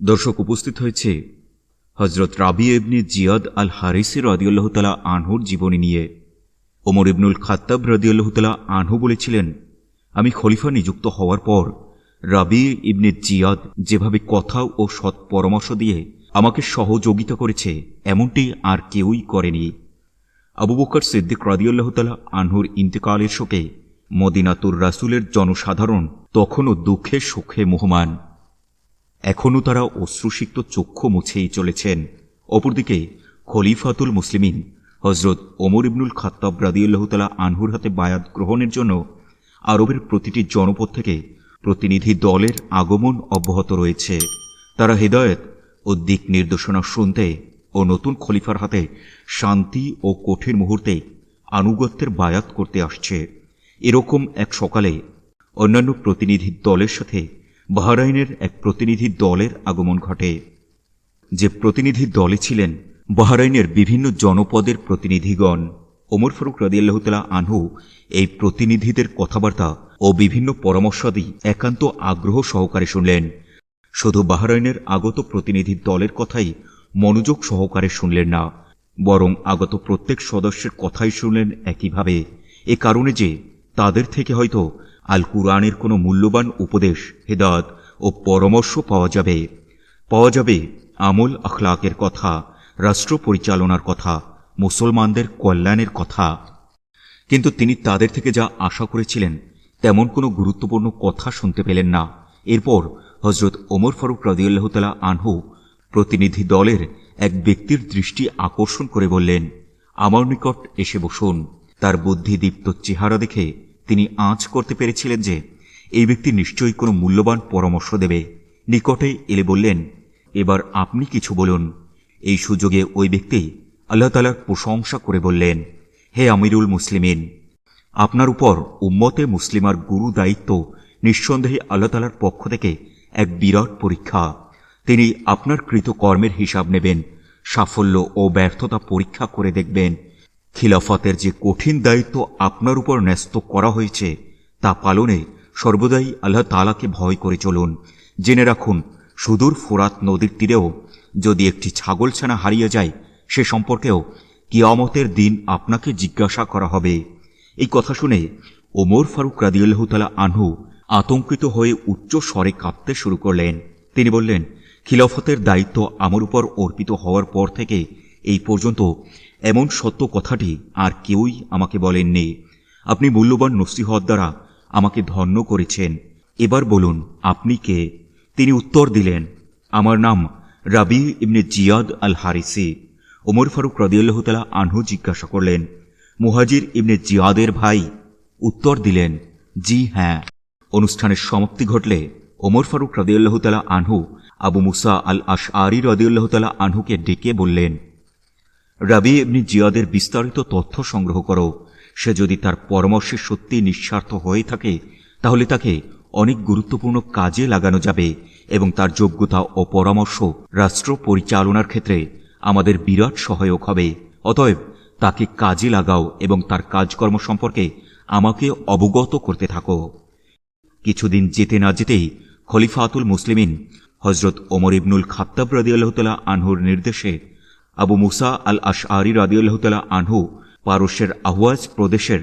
দর্শক উপস্থিত হয়েছে হজরত রাবি ইবনে জিয়াদ আল হারিসের রদিউল্লাহ তালা আনহুর জীবনী নিয়ে। ওমর ইবনুল খাত্তাব রদিউল্লাহ তালা আনহু বলেছিলেন, আমি খলিফা নিযুক্ত হওয়ার পর রাবি ইবনে জিয়াদ যেভাবে কথা ও সৎ পরামর্শ দিয়ে আমাকে সহযোগিতা করেছে, এমনটি আর কেউই করেনি। আবু বকর সিদ্দিক রাদিউল্লাহ তালা আনহুর ইন্তেকালের শোকে মদিনাতুর রাসুলের জনসাধারণ তখনও দুঃখে সুখে মোহমান। এখনও তারা অশ্রুসিক্ত চক্ষু মুছেই চলেছেন। অপরদিকে খলিফাতুল মুসলিমিন হজরত ওমর ইবনুল খাত্তাব রাদিউল্লাহ তালা আনহুর হাতে বায়াত গ্রহণের জন্য আরবের প্রতিটি জনপদ থেকে প্রতিনিধি দলের আগমন অব্যাহত রয়েছে। তারা হৃদয়ত ও দিক নির্দেশনা শুনতে ও নতুন খলিফার হাতে শান্তি ও কঠিন মুহূর্তে আনুগত্যের বায়াত করতে আসছে। এরকম এক সকালে অন্যান্য প্রতিনিধি দলের সাথে বাহরাইনের এক প্রতিনিধি দলের আগমন ঘটে। যে প্রতিনিধি দলে ছিলেন বাহরাইনের বিভিন্ন জনপদের প্রতিনিধিগণ, ওমর ফারুক রাদিয়াল্লাহতালা আনহু এই প্রতিনিধিদের কথাবার্তা ও বিভিন্ন পরামর্শাদি একান্ত আগ্রহ সহকারে শুনলেন। শুধু বাহরাইনের আগত প্রতিনিধি দলের কথাই মনোযোগ সহকারে শুনলেন না, বরং আগত প্রত্যেক সদস্যের কথাই শুনলেন একইভাবে। এ কারণে যে তাদের থেকে হয়তো আল কুরআনের কোনো মূল্যবান উপদেশ হেদাত ও পরামর্শ পাওয়া যাবে। পাওয়া যাবে আমল আখলাকের কথা, রাষ্ট্র পরিচালনার কথা, মুসলমানদের কল্যাণের কথা। কিন্তু তিনি তাদের থেকে যা আশা করেছিলেন, তেমন কোনো গুরুত্বপূর্ণ কথা শুনতে পেলেন না। এরপর হজরত ওমর ফারুক রাদিউল্লাহতালা আনহু প্রতিনিধি দলের এক ব্যক্তির দৃষ্টি আকর্ষণ করে বললেন, আমার নিকট এসে বসুন। তার বুদ্ধিদীপ্ত চেহারা দেখে তিনি আঁচ করতে পেরেছিলেন যে, এই ব্যক্তি নিশ্চয়ই কোনো মূল্যবান পরামর্শ দেবে। নিকটে এলে বললেন, এবার আপনি কিছু বলুন। এই সুযোগে ওই ব্যক্তি আল্লাহ তালার প্রশংসা করে বললেন, হে আমিরুল মুসলিমিন, আপনার উপর উম্মতে মুসলিমার গুরু দায়িত্ব নিঃসন্দেহে আল্লাহ তালার পক্ষ থেকে এক বিরাট পরীক্ষা। তিনি আপনার কৃত কর্মের হিসাব নেবেন, সাফল্য ও ব্যর্থতা পরীক্ষা করে দেখবেন। খিলাফতের যে কঠিন দায়িত্ব আপনার উপর ন্যস্ত করা হয়েছে, তা পালনে সর্বদাই আল্লাহ তালাকে ভয় করে চলুন। জেনে রাখুন, সুদূর ফোরাত নদীর তীরেও যদি একটি ছাগলছানা হারিয়ে যায়, সে সম্পর্কেও কিয়ামতের দিন আপনাকে জিজ্ঞাসা করা হবে। এই কথা শুনে ওমর ফারুক রাদিউল্লাহতালা আনহু আতঙ্কিত হয়ে উচ্চ স্বরে কাঁপতে শুরু করলেন। তিনি বললেন, খিলাফতের দায়িত্ব আমার উপর অর্পিত হওয়ার পর থেকে এই পর্যন্ত এমন সত্য কথাটি আর কেউই আমাকে বলেননি। আপনি মূল্যবান নসিহত দ্বারা আমাকে ধন্য করেছেন। এবার বলুন, আপনি কে? তিনি উত্তর দিলেন, আমার নাম রাবি ইবনে জিয়াদ আল হারিসি ওমর ফারুক রদিয়াল্লাহতালা আনহু জিজ্ঞাসা করলেন, মুহাজির ইবনে জিয়াদের ভাই? উত্তর দিলেন, জি হ্যাঁ। অনুষ্ঠানের সমাপ্তি ঘটলে ওমর ফারুক রদিয়াল্লাহতালা আনহু আবু মুসা আল আশ আরি রদিউল্লাহতালা আনহুকে ডেকে বললেন রাবি এমনি জিয়াদের বিস্তারিত তথ্য সংগ্রহ করো। সে যদি তার পরামর্শে সত্যি নিঃস্বার্থ হয়ে থাকে, তাহলে তাকে অনেক গুরুত্বপূর্ণ কাজে লাগানো যাবে এবং তার যোগ্যতা ও পরামর্শ রাষ্ট্র পরিচালনার ক্ষেত্রে আমাদের বিরাট সহায়ক হবে। অতএব তাকে কাজে লাগাও এবং তার কাজকর্ম সম্পর্কে আমাকে অবগত করতে থাকো। কিছুদিন যেতে না যেতেই খলিফাতুল মুসলিমিন হজরত ওমর ইবনুল খাত্তাব রাদিয়াল্লাহতালা আনহুর নির্দেশে আবু মুসা আল আশ আরি রাদিউল্লাহতালা আনহু পারস্যের আহওয়াজ প্রদেশের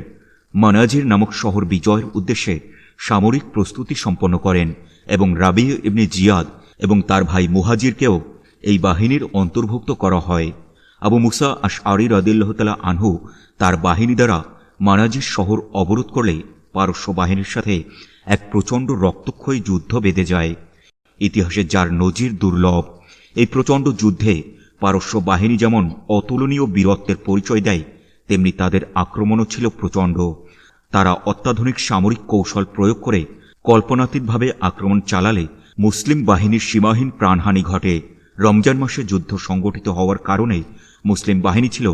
মানাজির নামক শহর বিজয়ের উদ্দেশ্যে সামরিক প্রস্তুতি সম্পন্ন করেন এবং রাবি ইবনে জিয়াদ এবং তার ভাই মুহাজিরকেও এই বাহিনীর অন্তর্ভুক্ত করা হয়। আবু মুসা আশ আরি রাদিল্লাহতালা আনহু তার বাহিনী দ্বারা মানাজির শহর অবরোধ করলে পারস্য বাহিনীর সাথে এক প্রচণ্ড রক্তক্ষয়ী যুদ্ধ বেঁধে যায়। ইতিহাসে যার নজির দুর্লভ, এই প্রচণ্ড যুদ্ধে পারস্য বাহিনী যেমন অতুলনীয় বীরত্বের পরিচয় দেয়, তেমনি তাদের আক্রমণও ছিল প্রচণ্ড। তারা অত্যাধুনিক সামরিক কৌশল প্রয়োগ করে কল্পনাতীতভাবে আক্রমণ চালালে মুসলিম বাহিনীর সীমাহীন প্রাণহানি ঘটে। রমজান মাসে যুদ্ধ সংগঠিত হওয়ার কারণে মুসলিম বাহিনী ছিল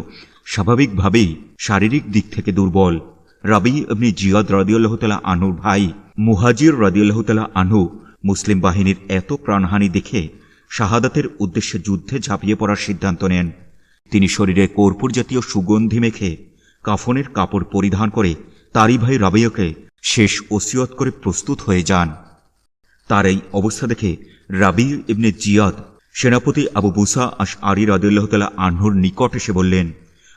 স্বাভাবিকভাবেই শারীরিক দিক থেকে দুর্বল। রাবি এমনি জিয়াদ রদিউল্লাহতালা আনুর ভাই মুহাজির রদিউল্লাহতালা আনহু মুসলিম বাহিনীর এত প্রাণহানি দেখে শাহাদাতের উদ্দেশ্যে যুদ্ধে ঝাঁপিয়ে পড়ার সিদ্ধান্ত নেন। তিনি শরীরে কর্পূর জাতীয় সুগন্ধি মেখে কাফনের কাপড় পরিধান করে তারই ভাই রাবিয়কে শেষ ওসিয়ত করে প্রস্তুত হয়ে যান। তার এই অবস্থা দেখে রাবি ইবনে জিয়াদ, সেনাপতি আবু বুসা আশ আরি রাদিল্লাহতালা আহ্নর নিকট এসে বললেন,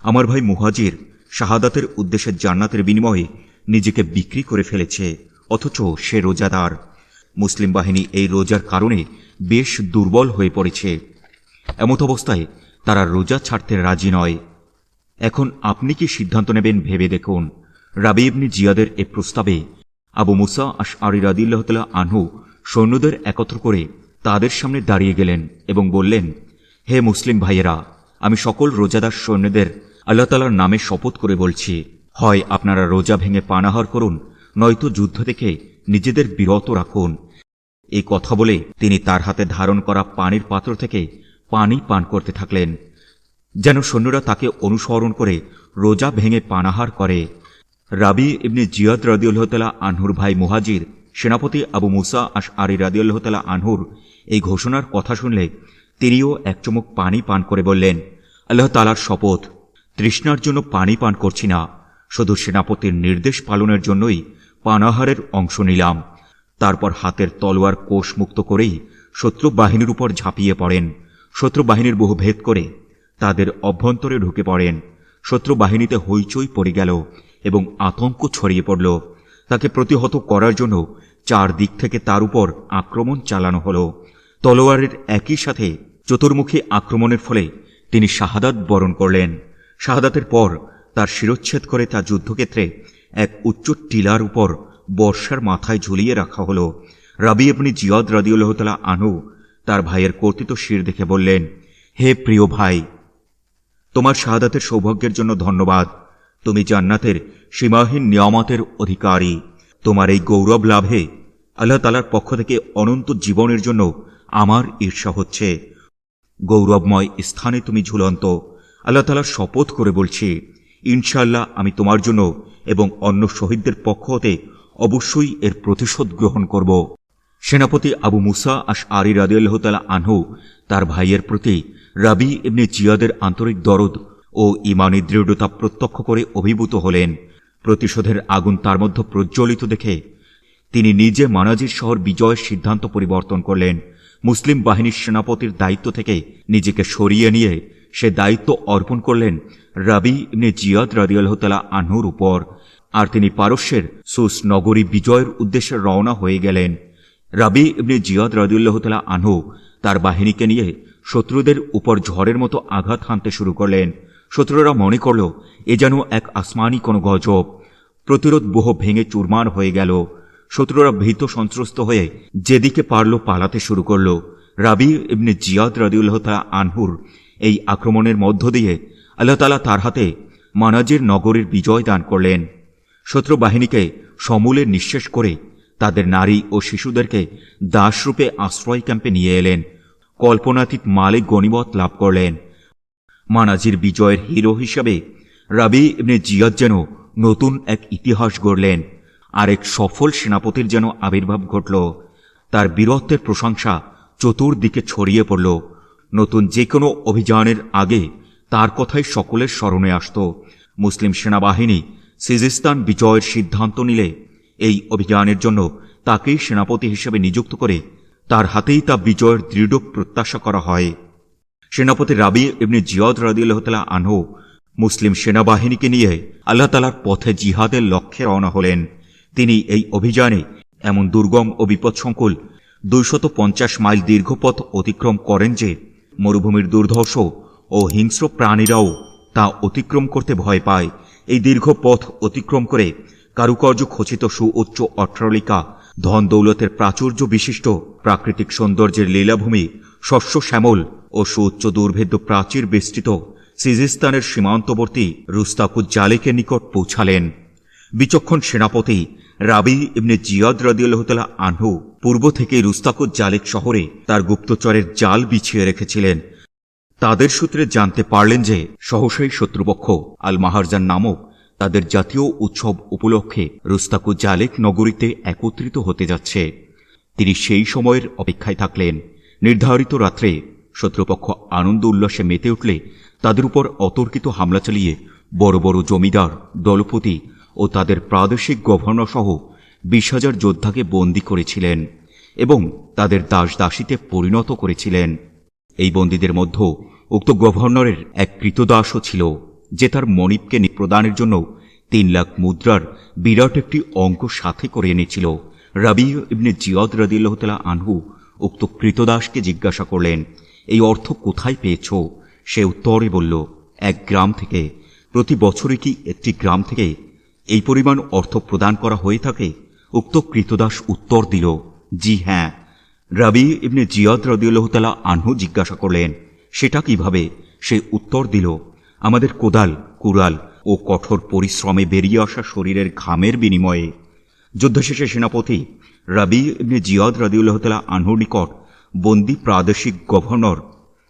আমার ভাই মুহাজির শাহাদাতের উদ্দেশ্যে জান্নাতের বিনিময়ে নিজেকে বিক্রি করে ফেলেছে, অথচ সে রোজাদার। মুসলিম বাহিনী এই রোজার কারণে বেশ দুর্বল হয়ে পড়েছে। এমত অবস্থায় তারা রোজা ছাড়তে রাজি নয়। এখন আপনি কি সিদ্ধান্ত নেবেন ভেবে দেখুন। রাবি ইবনি জিয়াদের এ প্রস্তাবে আবু মুসা আশ আরি রাদিল্লাহতালা আনহু সৈন্যদের একত্র করে তাদের সামনে দাঁড়িয়ে গেলেন এবং বললেন, হে মুসলিম ভাইয়েরা, আমি সকল রোজাদার সৈন্যদের আল্লাহ তালার নামে শপথ করে বলছি, হয় আপনারা রোজা ভেঙে পানাহার করুন, নয়তো যুদ্ধ থেকে নিজেদের বিরত রাখুন। এই কথা বলে তিনি তার হাতে ধারণ করা পানির পাত্র থেকে পানি পান করতে থাকলেন। যেন সৈন্যরা তাকে অনুসরণ করে রোজা ভেঙে পানাহার করে। রাবি ইবনে জিয়াদ রাদিউল্লাহতালা আনহুর ভাই মুহাজির, সেনাপতি আবু মুসা আশ আরি রাদিউল্লাহতালা আনহুর এই ঘোষণার কথা শুনলে তিনিও এক চুমুক পানি পান করে বললেন, আল্লাহ তালার শপথ। তৃষ্ণার জন্য পানি পান করছি না। শুধু সেনাপতির নির্দেশ পালনের জন্যই পানাহারের অংশ নিলাম। তারপর হাতের তলোয়ার কোষ মুক্ত করেই শত্রু বাহিনীর উপর ঝাঁপিয়ে পড়েন। শত্রু বাহিনীর বহু ভেদ করে তাদের অভ্যন্তরে ঢুকে পড়েন। শত্রু বাহিনীতে হইচই পড়ে গেল এবং আতঙ্ক ছড়িয়ে পড়ল। তাকে প্রতিহত করার জন্য চার দিক থেকে তার উপর আক্রমণ চালানো হল। তলোয়ারের একই সাথে চতুর্মুখী আক্রমণের ফলে তিনি শাহাদাত বরণ করলেন। শাহাদাতের পর তার শিরচ্ছেদ করে তা যুদ্ধক্ষেত্রে এক উচ্চ টিলার উপর বর্ষার মাথায় ঝুলিয়ে রাখা হলো। রাবি আপনি জিয়াদ রাদিউল্লাহতালা আনু তার ভাইয়ের কর্তৃত শির দেখে বললেন, হে প্রিয় ভাই, তোমার শাহাদাতের সৌভাগ্যের জন্য ধন্যবাদ। তুমি জান্নাতের সীমাহীন নিয়ামতের অধিকারী। তোমার এই গৌরব লাভে আল্লাহ তালার পক্ষ থেকে অনন্ত জীবনের জন্য আমার ঈর্ষা হচ্ছে। গৌরবময় স্থানে তুমি ঝুলন্ত। আল্লাহ তালার শপথ করে বলছি ইনশাল্লাহ আমি তোমার জন্য এবং অন্য শহীদদের পক্ষ হতে অবশ্যই এর প্রতিশোধ গ্রহণ করব। সেনাপতি আবু মুসা আশ আরি রাদিয়াল্লাহতালা আনহু, তার ভাইয়ের প্রতি রাবি এমনি জিয়াদের আন্তরিক দরদ ও ইমানি দৃঢ়তা প্রত্যক্ষ করে অভিভূত হলেন। প্রতিশোধের আগুন তার মধ্যে প্রজ্বলিত দেখে তিনি নিজে মানাজির শহর বিজয়ের সিদ্ধান্ত পরিবর্তন করলেন। মুসলিম বাহিনীর সেনাপতির দায়িত্ব থেকে নিজেকে সরিয়ে নিয়ে সে দায়িত্ব অর্পণ করলেন রাবি ইবনে জিয়াদ রাদিয়াল্লাহতালা আনহুর উপর, আর তিনি পারস্যের সুস নগরী বিজয়ের উদ্দেশ্যে রওনা হয়ে গেলেন। রাবি ইবনে জিয়াদ রাদিউল্লাহতালা আনহু তার বাহিনীকে নিয়ে শত্রুদের উপর ঝড়ের মতো আঘাত হানতে শুরু করলেন। শত্রুরা মনে করল, এ যেন এক আসমানি কোনো গজব। প্রতিরোধ বহু ভেঙে চুরমার হয়ে গেল। শত্রুরা ভীত সন্ত্রস্ত হয়ে যেদিকে পারল পালাতে শুরু করল। রাবি ইবনে জিয়াদ রাদিউল্লাহ তালা আনহুর এই আক্রমণের মধ্য দিয়ে আল্লাহ তালা তার হাতে মানাজির নগরীর বিজয় দান করলেন। শত্রু বাহিনীকে সমূলে নিঃশেষ করে তাদের নারী ও শিশুদেরকে দাসরূপে আশ্রয় ক্যাম্পে নিয়ে এলেন। কল্পনাতীত মালিক গণিমত লাভ করলেন। মানাজির বিজয়ের হিরো হিসাবে রাবি ইবনে জিয়াদ যেন নতুন এক ইতিহাস গড়লেন। আর এক সফল সেনাপতির যেন আবির্ভাব ঘটল। তার বীরত্বের প্রশংসা চতুর্দিকে ছড়িয়ে পড়ল। নতুন যে কোনো অভিযানের আগে তার কথাই সকলের স্মরণে আসত। মুসলিম সেনাবাহিনী সিজিস্তান বিজয়ের সিদ্ধান্ত নিলে এই অভিযানের জন্য তাকেই সেনাপতি হিসেবে নিযুক্ত করে তার হাতেই তা বিজয়ের দৃঢ় প্রত্যাশা করা হয়। সেনাপতি রাবি এমনি জিয়াদ রাদিউল্লাহতালা আনহু মুসলিম সেনাবাহিনীকে নিয়ে আল্লাহ তালার পথে জিহাদের লক্ষ্যে রওনা হলেন। তিনি এই অভিযানে এমন দুর্গম ও বিপদসংকুল দুইশত পঞ্চাশ মাইল দীর্ঘ পথ অতিক্রম করেন যে মরুভূমির দুর্ধর্ষ ও হিংস্র প্রাণীরাও তা অতিক্রম করতে ভয় পায়। এই দীর্ঘ পথ অতিক্রম করে কারুকার্য খচিত সুউচ্চ অট্টালিকা ধন দৌলতের প্রাচুর্য বিশিষ্ট প্রাকৃতিক সৌন্দর্যের লীলাভূমি, শস্য শ্যামল ও সুউচ্চ দুর্ভেদ্য প্রাচীর বেষ্টিত সিজিস্তানের সীমান্তবর্তী রুস্তাকুজ জালেকের নিকট পৌঁছালেন। বিচক্ষণ সেনাপতি রাবি ইবনে জিয়াদ রাদিউল্লাহতালা আনহু পূর্ব থেকে রুস্তাকুজ জালেক শহরে তার গুপ্তচরের জাল বিছিয়ে রেখেছিলেন। তাদের সূত্রে জানতে পারলেন যে সহসাই শত্রুপক্ষ আল মাহারজান নামক তাদের জাতীয় উৎসব উপলক্ষে রুস্তাকু জালেক নগরীতে একত্রিত হতে যাচ্ছে। তিনি সেই সময়ের অপেক্ষায় থাকলেন। নির্ধারিত রাত্রে শত্রুপক্ষ আনন্দ উল্লাসে মেতে উঠলে তাদের উপর অতর্কিত হামলা চালিয়ে বড় বড় জমিদার, দলপতি ও তাদের প্রাদেশিক গভর্নর সহ বিশ হাজার যোদ্ধাকে বন্দী করেছিলেন এবং তাদের দাস দাসীতে পরিণত করেছিলেন। এই বন্দীদের মধ্যে উক্ত গভর্নরের এক কৃতদাসও ছিল, যে তার মনিবকে প্রদানের জন্য তিন লাখ মুদ্রার বিরাট একটি অঙ্ক সাথে করে এনেছিল। রাবি ইবনে জিয়দ রদিল্লাহতালা আনহু উক্ত কৃতদাসকে জিজ্ঞাসা করলেন, এই অর্থ কোথায় পেয়েছ? সে উত্তরে বলল, এক গ্রাম থেকে, প্রতি বছরে কি একটি গ্রাম থেকে এই পরিমাণ অর্থ প্রদান করা হয়ে থাকে? উক্ত কৃতদাস উত্তর দিল, জি হ্যাঁ। রাবি ইবনে জিয়াদ রদিউল্লাহতালা আনহু জিজ্ঞাসা করলেন সেটা কীভাবে? সে উত্তর দিল, আমাদের কোদাল, কুড়াল ও কঠোর পরিশ্রমে বেরিয়ে আসা শরীরের ঘামের বিনিময়ে। যুদ্ধ শেষে সেনাপতি রাবি ইবনে জিয়াদ রদিউল্লাহতালা আনহুর নিকট বন্দি প্রাদেশিক গভর্নর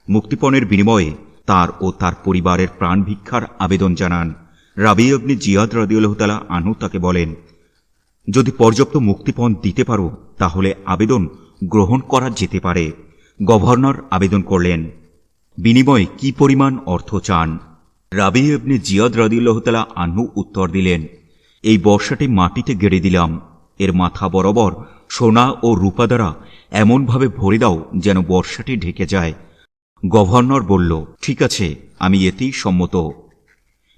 মুক্তিপণের বিনিময়ে তার ও তার পরিবারের প্রাণ ভিক্ষার আবেদন জানান। রাবি অগ্নি জিয়াদ রদিউল্লাহতালা আনহু তাকে বলেন, যদি পর্যাপ্ত মুক্তিপণ দিতে পারো, তাহলে আবেদন গ্রহণ করা যেতে পারে। গভর্নর আবেদন করলেন বিনিময়ে কি পরিমাণ অর্থ চান? রাবি ইবনে জিয়াদ রদিউল্লাহতালা আনহু উত্তর দিলেন, এই বর্ষাটি মাটিতে গেড়ে দিলাম। এর মাথা বরাবর সোনা ও রূপা দ্বারা এমনভাবে ভরে দাও যেন বর্ষাটি ঢেকে যায়। গভর্নর বলল, ঠিক আছে, আমি এতেই সম্মত।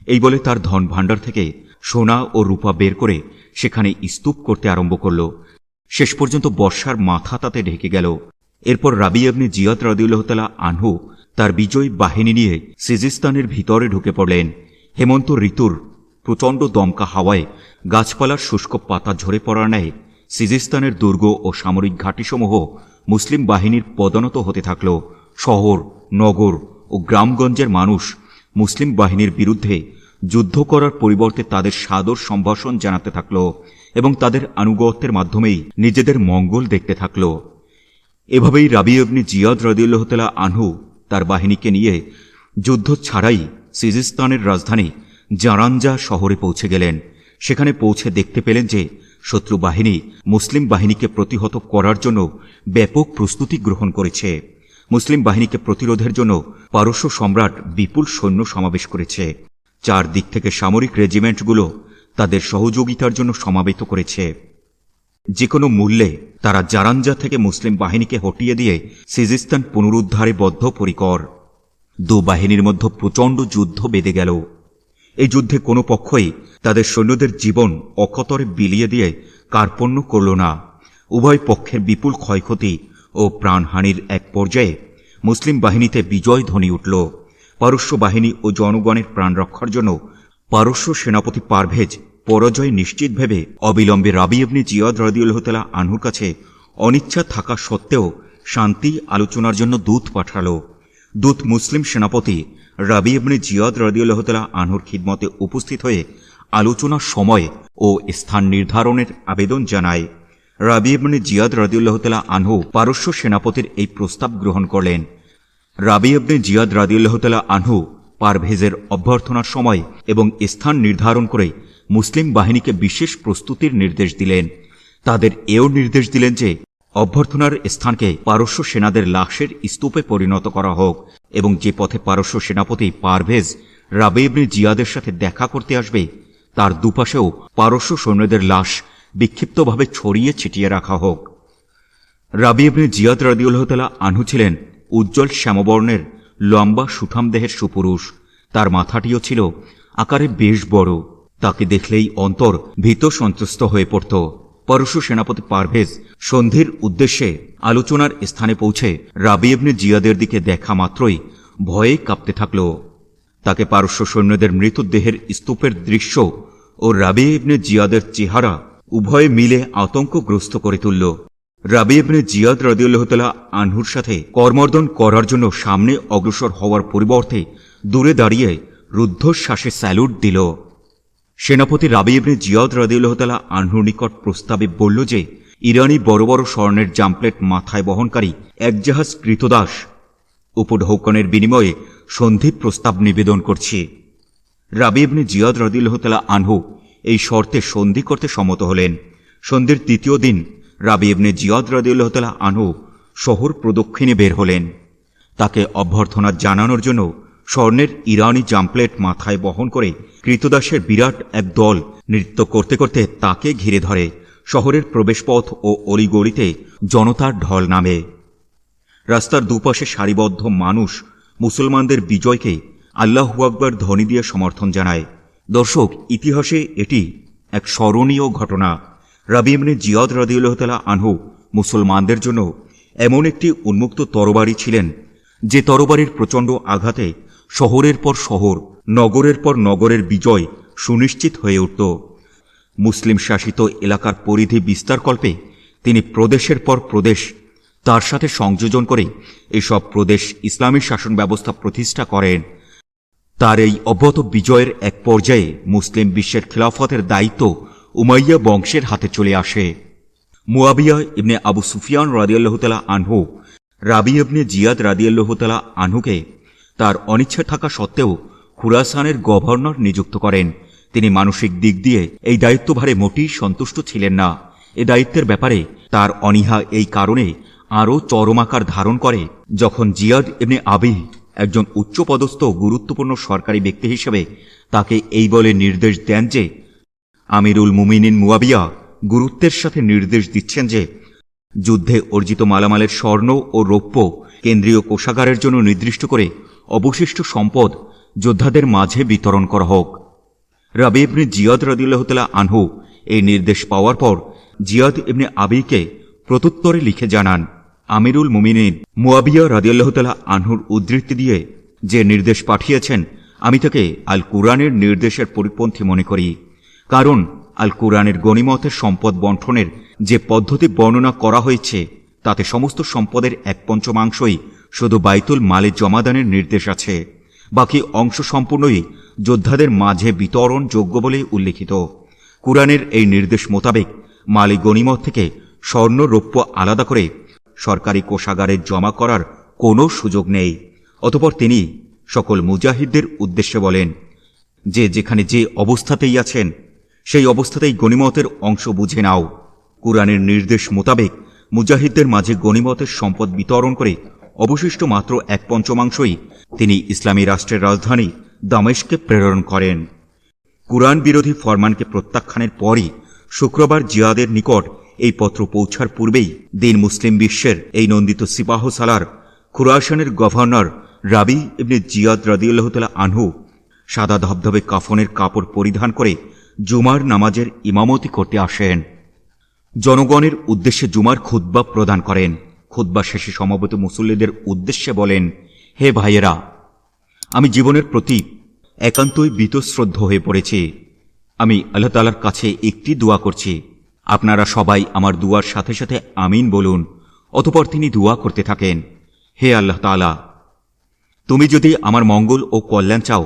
এই বলে তার ধন ভাণ্ডার থেকে সোনা ও রূপা বের করে সেখানে স্তূপ করতে আরম্ভ করল। শেষ পর্যন্ত বর্ষার মাথা তাতে ঢেকে গেল। এরপর রাবি আবনি জিয়াদ রদিউল্লাহতালা আনহু তার বিজয়ী বাহিনী নিয়ে সিজিস্তানের ভিতরে ঢুকে পড়লেন। হেমন্ত ঋতুর প্রচণ্ড দমকা হাওয়ায় গাছপালার শুষ্ক পাতা ঝরে পড়ার ন্যায় সিজিস্তানের দুর্গ ও সামরিক ঘাঁটিসমূহ মুসলিম বাহিনীর পদনত হতে থাকল। শহর, নগর ও গ্রামগঞ্জের মানুষ মুসলিম বাহিনীর বিরুদ্ধে যুদ্ধ করার পরিবর্তে তাদের সাদর সম্ভাষণ জানাতে থাকল এবং তাদের আনুগত্যের মাধ্যমেই নিজেদের মঙ্গল দেখতে থাকল। এভাবেই রাবি ইবনে জিয়াদ রদিউল্লাহতালা আনহু তার বাহিনীকে নিয়ে যুদ্ধ ছাড়াই সিজিস্তানের রাজধানী জারানজা শহরে পৌঁছে গেলেন। সেখানে পৌঁছে দেখতে পেলেন যে শত্রু বাহিনী মুসলিম বাহিনীকে প্রতিহত করার জন্য ব্যাপক প্রস্তুতি গ্রহণ করেছে। মুসলিম বাহিনীকে প্রতিরোধের জন্য পারস্য সম্রাট বিপুল সৈন্য সমাবেশ করেছে। চার দিক থেকে সামরিক রেজিমেন্টগুলো তাদের সহযোগিতার জন্য সমাবেত করেছে। যে কোনো মূল্যে তারা জারানজা থেকে মুসলিম বাহিনীকে হটিয়ে দিয়ে সিজিস্তান পুনরুদ্ধারে বদ্ধপরিকর। দু বাহিনীর মধ্যে প্রচণ্ড যুদ্ধ বেঁধে গেল। এই যুদ্ধে কোনো পক্ষই তাদের সৈন্যদের জীবন অকতরে বিলিয়ে দিয়ে কার্পণ্য করল না। উভয় পক্ষের বিপুল ক্ষয়ক্ষতি ও প্রাণহানির এক পর্যায়ে মুসলিম বাহিনীতে বিজয় ধ্বনি উঠল। পারস্য বাহিনী ও জনগণের প্রাণ রক্ষার জন্য পারস্য সেনাপতি পারভেজ পরাজয় নিশ্চিত ভেবে অবিলম্বে রাবি ইবনে জিয়াদ রদিউল্লাহতালা আনহুর কাছে অনিচ্ছা থাকা সত্ত্বেও শান্তি আলোচনার জন্য দূত পাঠালো। দূত মুসলিম সেনাপতি রাবি ইবনে জিয়াদ রদিউল্লাহতালা আনহুর খিদমতে উপস্থিত হয়ে আলোচনার সময় ও স্থান নির্ধারণের আবেদন জানায়। রাবি ইবনে জিয়াদ রদিউল্লাহতালা আনহু পারস্য সেনাপতির এই প্রস্তাব গ্রহণ করলেন। রাবি ইবনে জিয়াদ রাদিউল্লাহতালা আনহু পারভেজের অভ্যর্থনার সময় এবং স্থান নির্ধারণ করে মুসলিম বাহিনীকে বিশেষ প্রস্তুতির নির্দেশ দিলেন। তাদের এও নির্দেশ দিলেন যে, অভ্যর্থনার স্থানকে পারস্য সেনাদের লাশের স্তূপে পরিণত করা হোক এবং যে পথে পারস্য সেনাপতি পারভেজ রাবে ইবনে জিয়াদের সাথে দেখা করতে আসবে, তার দুপাশেও পারস্য সৈন্যদের লাশ বিক্ষিপ্তভাবে ছড়িয়ে ছিটিয়ে রাখা হোক। রাবিবনে জিয়াদ রাদিউল্লাহতালা আনহু ছিলেন উজ্জ্বল শ্যামবর্ণের লম্বা সুঠাম দেহের সুপুরুষ। তার মাথাটিও ছিল আকারে বেশ বড়। তাকে দেখলেই অন্তর ভীত সন্ত্রস্ত হয়ে পড়ত। পরশু সেনাপতি পারভেজ সন্ধির উদ্দেশ্যে আলোচনার স্থানে পৌঁছে রাবি ইবনে জিয়াদের দিকে দেখা মাত্রই ভয়ে কাঁপতে থাকল। তাকে পারস্য সৈন্যদের মৃতদেহের স্তূপের দৃশ্য ও রাবি ইবনে জিয়াদের চেহারা উভয়ে মিলে আতঙ্কগ্রস্ত করে তুলল। রাবি ইবনে জিয়াদ রদিউল্লাহতালা আনহুর সাথে কর্মর্দন করার জন্য সামনে অগ্রসর হওয়ার পরিবর্তে দূরে দাঁড়িয়ে রুদ্ধশ্বাসে স্যালুট দিল। সেনাপতি রাবি ইবনে জিয়াদ রদিউল্লাহতালা আনহুর নিকট প্রস্তাবে বলল যে, ইরানি বড় বড় স্বর্ণের জাম্পলেট মাথায় বহনকারী এক জাহাজ কৃতদাস উপঢৌকনের বিনিময়ে সন্ধির প্রস্তাব নিবেদন করছি। রাবি ইবনে জিয়াদ রদিউল্লাহতালা আনহু এই শর্তে সন্ধি করতে সম্মত হলেন। সন্ধির তৃতীয় দিন রাবি ইবনে জিয়াদ রদিউল্লাহতালা আনহু শহর প্রদক্ষিণে বের হলেন। তাকে অভ্যর্থনা জানানোর জন্য স্বর্ণের ইরানি জাম্পলেট মাথায় বহন করে কৃতদাসের বিরাট এক দল নৃত্য করতে করতে তাকে ঘিরে ধরে শহরের প্রবেশপথ ও অলিগলিতে জনতার ঢল নামে। রাস্তার দুপাশে সারিবদ্ধ মানুষ মুসলমানদের বিজয়কে আল্লাহ আকবর ধ্বনি দিয়ে সমর্থন জানায়। দর্শক, ইতিহাসে এটি এক স্মরণীয় ঘটনা। রাবি ইবনে জিয়াদ রাদিউল্লাহতালা আনহু মুসলমানদের জন্য এমন একটি উন্মুক্ত তরবারি ছিলেন, যে তরবারির প্রচণ্ড আঘাতে শহরের পর শহর, নগরের পর নগরের বিজয় সুনিশ্চিত হয়ে উঠত। মুসলিম শাসিত এলাকার পরিধি বিস্তারকল্পে তিনি প্রদেশের পর প্রদেশ, তার সাথে সংযোজন করে এসব প্রদেশ ইসলামী শাসন ব্যবস্থা প্রতিষ্ঠা করেন। তার এই অব্যত বিজয়ের এক পর্যায়ে মুসলিম বিশ্বের খিলাফতের দায়িত্ব উমাইয়া বংশের হাতে চলে আসে। মুয়াবিয়া ইবনে আবু সুফিয়ান রাদিয়াল্লাহতালা আনহু, রাবি ইবনে জিয়াদ রাদিয়াল্লাহতালা আনহুকে তার অনিচ্ছা থাকা সত্ত্বেও খুরাসানের গভর্নর নিযুক্ত করেন। তিনি মানসিক দিক দিয়ে এই দায়িত্বভারে মোটেই সন্তুষ্ট ছিলেন না। এ দায়িত্বের ব্যাপারে তার অনীহা এই কারণে আরও চরমাকার ধারণ করে যখন জিয়াদ এমনি আবি একজন উচ্চপদস্থ, গুরুত্বপূর্ণ সরকারি ব্যক্তি হিসেবে তাকে এই বলে নির্দেশ দেন যে, আমিরুল মুমিনিন মুয়াবিয়া গুরুত্বের সাথে নির্দেশ দিচ্ছেন যে, যুদ্ধে অর্জিত মালামালের স্বর্ণ ও রৌপ্য কেন্দ্রীয় কোষাগারের জন্য নির্দিষ্ট করে অবশিষ্ট সম্পদ যোদ্ধাদের মাঝে বিতরণ করা হোক। রাবি ইবনে জিয়াদ রদিল্লাহতালা আনহু এই নির্দেশ পাওয়ার পর জিয়াদ ইবনে আবিকে প্রত্যুত্তরে লিখে জানান, আমিরুল মুমিনিন মুয়াবিয়া রাদিয়াল্লাহতালা আনহুর উদ্ধৃতি দিয়ে যে নির্দেশ পাঠিয়েছেন, আমি তাকে আল কুরআনের নির্দেশের পরিপন্থী মনে করি। কারণ আল কুরআনের গণিমতের সম্পদ বন্টনের যে পদ্ধতি বর্ণনা করা হয়েছে, তাতে সমস্ত সম্পদের এক পঞ্চমাংশই শুধু বাইতুল মালে জমাদানের নির্দেশ আছে, বাকি অংশ সম্পূর্ণই যোদ্ধাদের মাঝে বিতরণ যোগ্য বলে উল্লেখিত। কুরআনের এই নির্দেশ মোতাবেক মালি গণিমত থেকে স্বর্ণ রৌপ্য আলাদা করে সরকারি কোষাগারে জমা করার কোনো সুযোগ নেই। অতপর তিনি সকল মুজাহিদদের উদ্দেশ্যে বলেন, যে যেখানে যে অবস্থাতেই আছেন, সেই অবস্থাতেই গণিমতের অংশ বুঝে নাও। কুরআনের নির্দেশ মোতাবেক মুজাহিদদের মাঝে গণিমতের সম্পদ বিতরণ করে অবশিষ্ট মাত্র এক পঞ্চমাংশই তিনি ইসলামী রাষ্ট্রের রাজধানী দামেশকে প্রেরণ করেন। কুরআন বিরোধী ফরমানকে প্রত্যাখ্যানের পরই শুক্রবার জিয়াদের নিকট এই পত্র পৌঁছার পূর্বেই দিন মুসলিম বিশ্বের এই নন্দিত সিপাহ সালার খুরাসানের গভর্নর রাবি ইবনে জিয়াদ রাদিউল্লাহতালা আনহু সাদা ধবধবে কাফনের কাপড় পরিধান করে জুমার নামাজের ইমামতি করতে আসেন। জনগণের উদ্দেশ্যে জুমার খুদ্া প্রদান করেন। খুদ্া শেষে সমবেত মুসল্লিদের উদ্দেশ্যে বলেন, হে ভাইয়েরা, আমি জীবনের প্রতি একান্তই বীতশ্রদ্ধ হয়ে পড়েছি। আমি আল্লাহ তালার কাছে একটি দোয়া করছি। আপনারা সবাই আমার দুয়ার সাথে সাথে আমিন বলুন, অতপর তিনি দোয়া করতে থাকেন। হে আল্লাহ তালা তুমি যদি আমার মঙ্গল ও কল্যাণ চাও,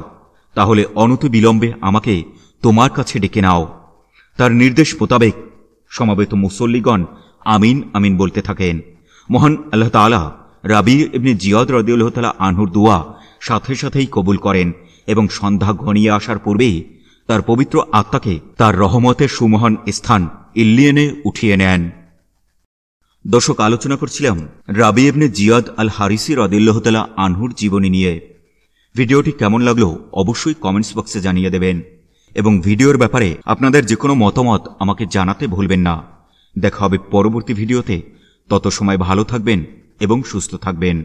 তাহলে অনত বিলম্বে আমাকে তোমার কাছে ডেকে নাও। তার নির্দেশ মোতাবেক সমাবেত মুসল্লিগণ আমিন আমিন বলতে থাকেন। মহান আল্লাহ তালা রাবি এমনি জিয়াদ রদিউল্লাহ তালা আনহুর দোয়া সাথে সাথেই কবুল করেন এবং সন্ধ্যা ঘনিয়ে আসার পূর্বেই তার পবিত্র আত্মাকে তার রহমতের সুমহান স্থান ইল্লিয়েনে উঠিয়ে নেন। দর্শক, আলোচনা করছিলাম রাবি ইবনে জিয়াদ আল হারিসি রদিল্লাহতালা আনহুর জীবনী নিয়ে। ভিডিওটি কেমন লাগল অবশ্যই কমেন্টস বক্সে জানিয়ে দেবেন এবং ভিডিওর ব্যাপারে আপনাদের যে কোনো মতামত আমাকে জানাতে ভুলবেন না। দেখা হবে পরবর্তী ভিডিওতে। তত সময় ভালো থাকবেন এবং সুস্থ থাকবেন।